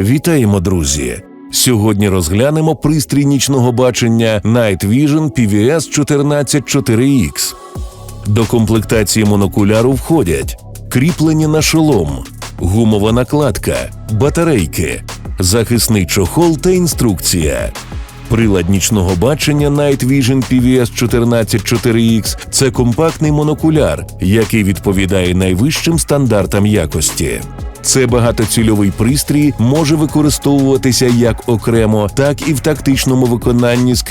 Вітаємо, друзі! Сьогодні розглянемо пристрій нічного бачення Night Vision PVS 144X. До комплектації монокуляру входять кріплення на шолом, гумова накладка, батарейки, захисний чохол та інструкція. Прилад нічного бачення Night Vision PVS 144X – це компактний монокуляр, який відповідає найвищим стандартам якості. Це багатоцільовий пристрій може використовуватися як окремо, так і в тактичному виконанні з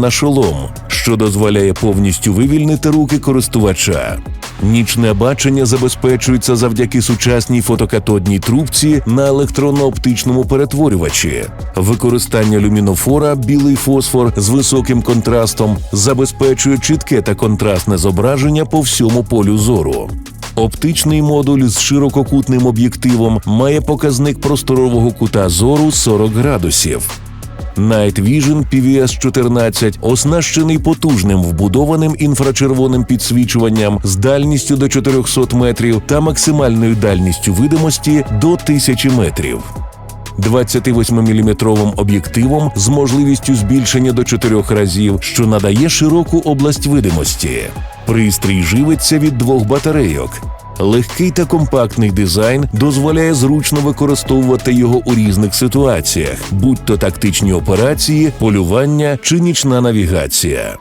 на шолом, що дозволяє повністю вивільнити руки користувача. Нічне бачення забезпечується завдяки сучасній фотокатодній трубці на електронно-оптичному перетворювачі. Використання люмінофора білий фосфор з високим контрастом забезпечує чітке та контрастне зображення по всьому полю зору. Оптичний модуль з ширококутним об'єктивом має показник просторового кута зору 40 градусів. Night Vision PVS 14 оснащений потужним вбудованим інфрачервоним підсвічуванням з дальністю до 400 метрів та максимальною дальністю видимості до 1000 метрів. 28-мм об'єктивом з можливістю збільшення до 4 разів, що надає широку область видимості. Пристрій живиться від двох батарейок. Легкий та компактний дизайн дозволяє зручно використовувати його у різних ситуаціях, будь то тактичні операції, полювання чи нічна навігація.